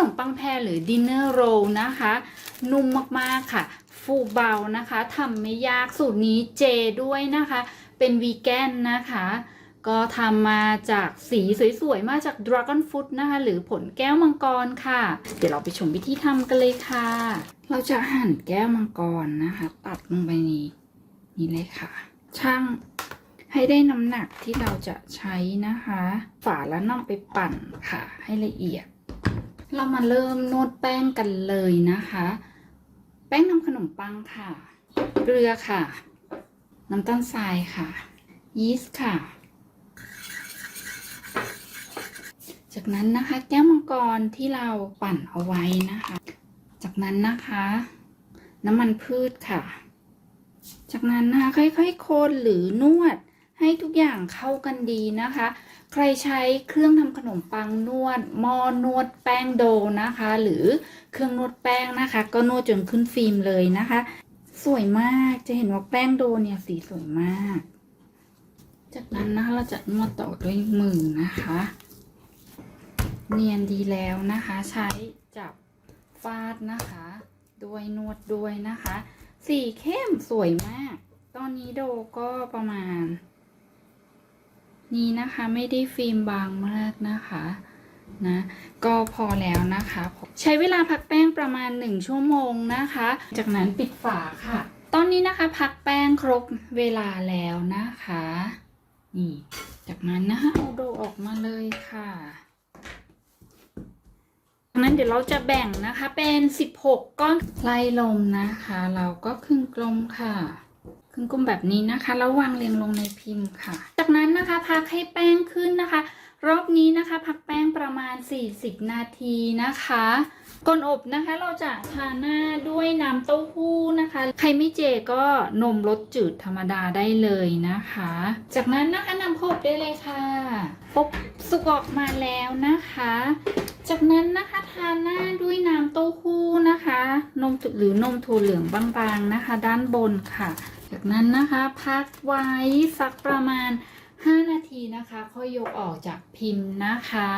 นมปังแพรหรือดินเนอร์โรลนะคะ นุ่มมากๆค่ะ ฟูเบานะคะทำไม่ยากสูตรนี้เจด้วยนะคะ เป็นวีแกนนะคะ ก็ทำมาจากสีสวยๆ มาจาก Dragon Fruit นะคะ หรือผลแก้วมังกรค่ะ เดี๋ยวเราไปชมวิธีทำกันเลยค่ะ เราจะหั่นแก้วมังกรนะคะ ตัดลงไปนี้นี่เลยค่ะ ช่างให้ได้น้ำหนักที่เราจะใช้นะคะ ฝาแล้วนำไปปั่นค่ะ ให้ละเอียด เรามาเริ่มนวดแป้งกันเลยนะคะ แป้งทำขนมปังค่ะ เกลือค่ะ น้ำตาลทรายค่ะ ยีสต์ค่ะ จากนั้นนะคะ แก้วมังกรที่เราปั่นเอาไว้นะคะ จากนั้นนะคะ น้ำมันพืชค่ะ จากนั้นนะคะค่อยๆคนหรือนวด ให้ทุกอย่างเข้ากันดีนะคะ ใครใช้เครื่องทำขนมปังนวดหม้อนวดแป้งโดนะคะ หรือเครื่องนวดแป้งนะคะ ก็นวดจนขึ้นฟิล์มเลยนะคะ สวยมากจะเห็นว่าแป้งโดเนี่ยสีสวยมาก จากนั้นนะคะเราจะนวดต่อด้วยมือนะคะ เนียนดีแล้วนะคะ ใช้จับฟาดนะคะ ด้วยนวดด้วยนะคะ สีเข้มสวยมาก ตอนนี้โดก็ประมาณ นี้นะคะไม่ได้ฟิล์มบางมากนะคะนะก็พอแล้วนะคะ ใช้เวลาพักแป้งประมาณ 1 ชั่วโมงนะคะ จากนั้นปิดฝาค่ะ ตอนนี้นะคะพักแป้งครบเวลาแล้วนะคะนี่จากนั้นนะคะเอาโดออกมาเลยค่ะดังนั้นเดี๋ยวเราจะแบ่งนะคะเป็น 16 ก้อนไล่ลมนะคะ เราก็ครึ่งกลมค่ะ ครึ่งกลมแบบนี้นะคะแล้ววางเรียงลงในพิมพ์ค่ะ จากนั้นนะคะพักให้แป้งขึ้นนะคะ รอบนี้นะคะ พักแป้งประมาณ 40 นาทีนะคะก่อนอบนะคะเราจะทาหน้าด้วยน้ำเต้าหู้นะคะ ใครไม่เจก็นมรสจืดธรรมดาได้เลยนะคะ จากนั้นนะคะนำเข้าอบได้เลยค่ะอบสุกออกมาแล้วนะคะ จากนั้นนะคะทาหน้าด้วยน้ำเต้าหู้ นมหรือนมถั่วเหลืองบางๆนะคะ ด้านบนค่ะ จากนั้นนะคะพักไว้สักประมาณ 5 นาทีนะคะ ค่อยยกออกจากพิมพ์นะคะ